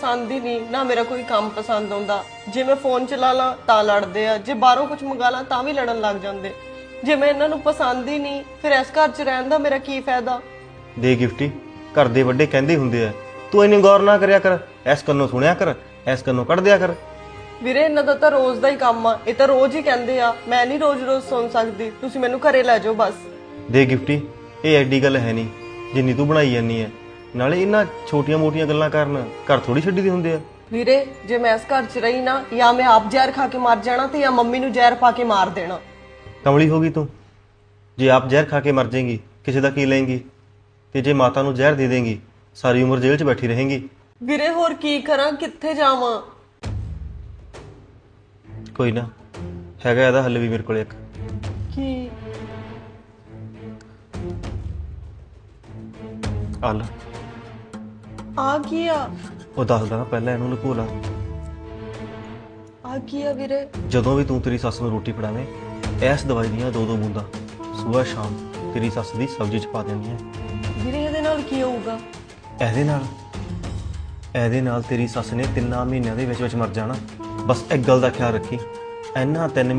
ਪਸੰਦ ਹੀ ਨਹੀਂ ਨਾ ਮੇਰਾ ਕੋਈ ਕੰਮ ਪਸੰਦ ਆਉਂਦਾ। ਜੇ ਮੈਂ ਫੋਨ ਚਲਾ ਲਾਂ ਤਾਂ ਲੜਦੇ ਆ। ਜੇ ਬਾਹਰੋਂ ਕੁਝ ਮੰਗਾ ਲਾਂ ਤਾਂ ਵੀ ਲੜਨ ਲੱਗ ਜਾਂਦੇ। ਜੇ ਮੈਂ ਇਹਨਾਂ ਨੂੰ ਪਸੰਦ ਹੀ ਨਹੀਂ ਫਿਰ ਇਸ ਘਰ 'ਚ ਰਹਿਣ ਦਾ ਮੇਰਾ ਕੀ ਫਾਇਦਾ? ਦੇ ਗਿਫਟੀ ਘਰ ਦੇ ਵੱਡੇ ਕਹਿੰਦੇ ਹੁੰਦੇ ਆ ਤੂੰ ਇੰਨੀ ਗੌਰ ਨਾ ਕਰਿਆ ਕਰ ਐਸ ਕੰਨੋਂ ਸੁਣਿਆ ਕਰ ਐਸ ਕੰਨੋਂ ਕੱਢ ਦਿਆ ਕਰ। ਵੀਰੇ ਇਹਨਾਂ ਦਾ ਤਾਂ ਰੋਜ਼ ਦਾ ਹੀ ਕੰਮ ਆ। ਇਹ ਤਾਂ ਰੋਜ਼ ਹੀ ਕਹਿੰਦੇ ਆ ਮੈਂ ਨਹੀਂ ਰੋਜ਼-ਰੋਜ਼ ਸੁਣ ਸਕਦੀ ਤੁਸੀਂ ਮੈਨੂੰ ਘਰੇ ਲੈ ਜਾਓ ਬਸ। ਦੇ ਗਿਫਟੀ ਇਹ ਐਡੀ ਗੱਲ ਹੈ ਨਹੀਂ ਜਿੰਨੀ ਤੂੰ ਬਣਾਈ ਜਾਨੀ ਹੈ। ਨਾਲੇ ਇਹਨਾਂ ਛੋਟੀਆਂ-ਮੋਟੀਆਂ ਗੱਲਾਂ ਕਰਨ ਘਰ ਥੋੜੀ ਛੱਡੀ ਦੇ ਹੁੰਦੇ ਆ। ਵੀਰੇ ਜੇ ਮੈਂ ਇਸ ਘਰ 'ਚ ਰਹੀ ਨਾ ਜਾਂ ਮੈਂ ਆਪ ਜ਼ਹਿਰ ਖਾ ਕੇ ਮਰ ਜਾਣਾ ਤੇ ਜਾਂ ਮੰਮੀ ਨੂੰ ਜ਼ਹਿਰ ਪਾ ਕੇ ਮਾਰ ਦੇਣਾ। ਕਮਲੀ ਹੋ ਗਈ ਤੂੰ। ਜੇ ਆਪ ਜ਼ਹਿਰ ਖਾ ਕੇ ਮਰ ਜਾਏਂਗੀ ਕਿਸੇ ਦਾ ਕੀ ਲਏਂਗੀ ਤੇ ਜੇ ਮਾਤਾ ਨੂੰ ਜ਼ਹਿਰ ਦੇ ਦੇਂਗੀ ਸਾਰੀ ਉਮਰ ਜੇਲ੍ਹ 'ਚ ਬੈਠੀ ਰਹੇਂਗੀ। ਵੀਰੇ ਹੋਰ ਕੀ ਕਰਾਂ ਕਿੱਥੇ ਜਾਵਾਂ? ਕੋਈ ਨਾ ਹੈਗਾ ਇਹਦਾ ਹੱਲ ਵੀ ਮੇਰੇ ਕੋਲ ਇੱਕ। ਕੀ? ਹੱਲ ਆ ਕੀ ਆ? ਉਹ ਦੱਸਦਾ ਪਹਿਲਾਂ ਇਹਨੂੰ ਲੁਕੋ ਲਾ ਆ ਕੀ ਆ ਵੀਰੇ? ਜਦੋਂ ਵੀ ਤੂੰ ਤੇਰੀ ਸੱਸ ਨੂੰ ਰੋਟੀ ਫੜਾਵੇਂ ਇਸ ਦਵਾਈ ਦੀਆਂ ਦੋ ਦੋ ਬੂੰਦਾਂ ਸਵੇਰ ਸ਼ਾਮ ਤੇਰੀ ਸੱਸ ਦੀ ਸਬਜ਼ੀ 'ਚ ਪਾ ਦੇਣੀ ਹੈ ਵੀਰੇ ਇਹਦੇ ਨਾਲ ਕੀ ਹੋਊਗਾ? ਇਹਦੇ ਨਾਲ? ਇਹਦੇ ਨਾਲ ਤੇਰੀ ਸੱਸ ਨੇ ਤਿੰਨਾਂ ਮਹੀਨਿਆਂ ਦੇ ਵਿੱਚ ਵਿੱਚ ਮਰ ਜਾਣਾ। ਬਸ ਇੱਕ ਗੱਲ ਦਾ ਖਿਆਲ ਰੱਖੀ ਇੰਨਾ ਤਿੰਨ